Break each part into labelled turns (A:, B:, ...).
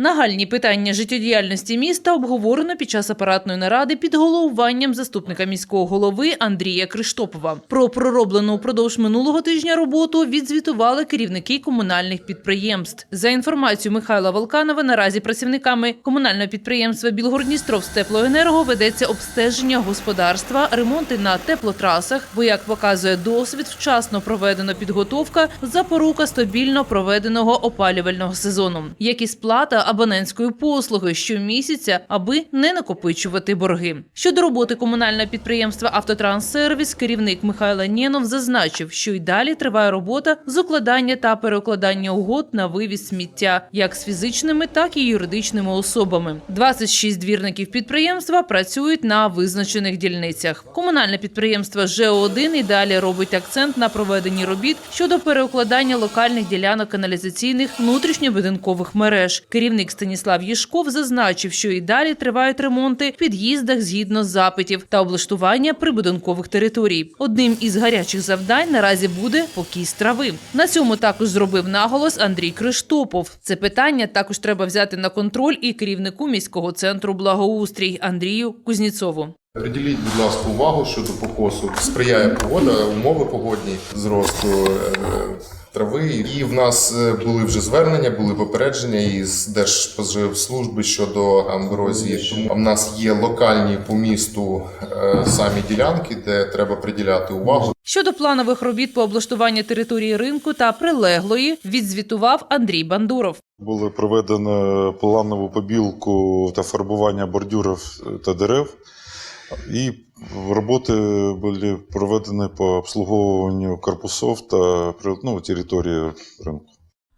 A: Нагальні питання життєдіяльності міста обговорено під час апаратної наради під головуванням заступника міського голови Андрія Криштопова. Про пророблену упродовж минулого тижня роботу відзвітували керівники комунальних підприємств. За інформацією Михайла Волканова, наразі працівниками комунального підприємства Білгородністровстеплоенерго ведеться обстеження господарства, ремонти на теплотрасах. Бо, як показує досвід, вчасно проведена підготовка, запорука стабільно проведеного опалювального сезону, як і сплата абонентської послуги щомісяця, аби не накопичувати борги. Щодо роботи комунального підприємства Автотранссервіс, керівник Михайло Нєнов зазначив, що й далі триває робота з укладання та переукладання угод на вивіз сміття, як з фізичними, так і юридичними особами. 26 двірників підприємства працюють на визначених дільницях. Комунальне підприємство ЖО1 і далі робить акцент на проведенні робіт щодо переукладання локальних ділянок каналізаційних внутрішньобудинкових мереж. Керівник Станіслав Єшков зазначив, що і далі тривають ремонти в під'їздах згідно запитів та облаштування прибудинкових територій. Одним із гарячих завдань наразі буде покіс трави. На цьому також зробив наголос Андрій Криштопов. Це питання також треба взяти на контроль і керівнику міського центру благоустрій Андрію Кузніцову.
B: Приділіть, будь ласка, увагу щодо покосу. Сприяє погода, умови погодні зросту е, трави. І в нас е, були вже звернення, були попередження із Держпоживслужби щодо амброзії. Тому в нас є локальні по місту е, самі ділянки, де треба приділяти увагу.
A: Щодо планових робіт по облаштуванню території ринку та прилеглої, відзвітував Андрій Бандуров.
C: Було проведено планову побілку та фарбування бордюрів та дерев, і роботи були проведені по обслуговуванню корпусів та ну, території ринку.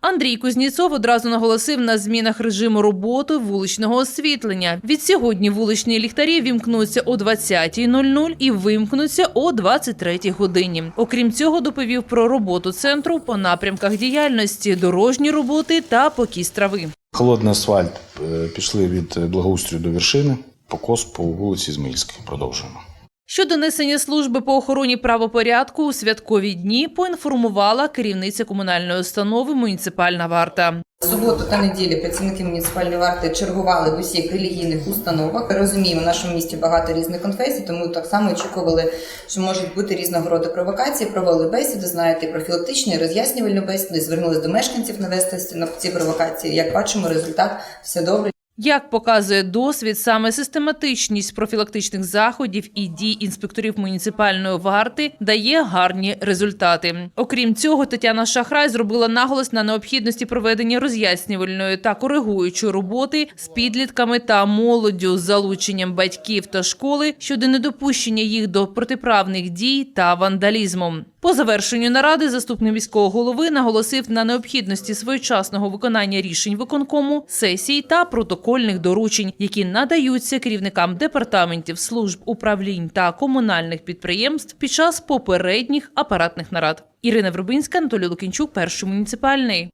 A: Андрій Кузніцов одразу наголосив на змінах режиму роботи вуличного освітлення. Від сьогодні вуличні ліхтарі вімкнуться о 20.00 і вимкнуться о 23.00 годині. Окрім цього, доповів про роботу центру по напрямках діяльності, дорожні роботи та покіс трави.
D: Холодний асфальт е, пішли від благоустрою до вершини. Покос по вулиці Зміїльській. Продовжуємо.
A: Щодо несення служби по охороні правопорядку у святкові дні поінформувала керівниця комунальної установи муніципальна варта.
E: Суботу та неділю працівники муніципальної варти чергували в усіх релігійних установах. Розуміємо, в нашому місті багато різних конфесій, тому так само очікували, що можуть бути різного роду провокації. Провели бесіду, знаєте, профілактичну і роз'яснювальну бесіду. Звернулись до мешканців навести на ці провокації. Як бачимо, результат все добре.
A: Як показує досвід, саме систематичність профілактичних заходів і дій інспекторів муніципальної варти дає гарні результати. Окрім цього, Тетяна Шахрай зробила наголос на необхідності проведення роз'яснювальної та коригуючої роботи з підлітками та молоддю з залученням батьків та школи щодо недопущення їх до протиправних дій та вандалізму. По завершенню наради заступник міського голови наголосив на необхідності своєчасного виконання рішень виконкому, сесій та протокольних доручень, які надаються керівникам департаментів, служб, управлінь та комунальних підприємств під час попередніх апаратних нарад. Ірина Вербинська, Анатолій Лукінчук, перший муніципальний.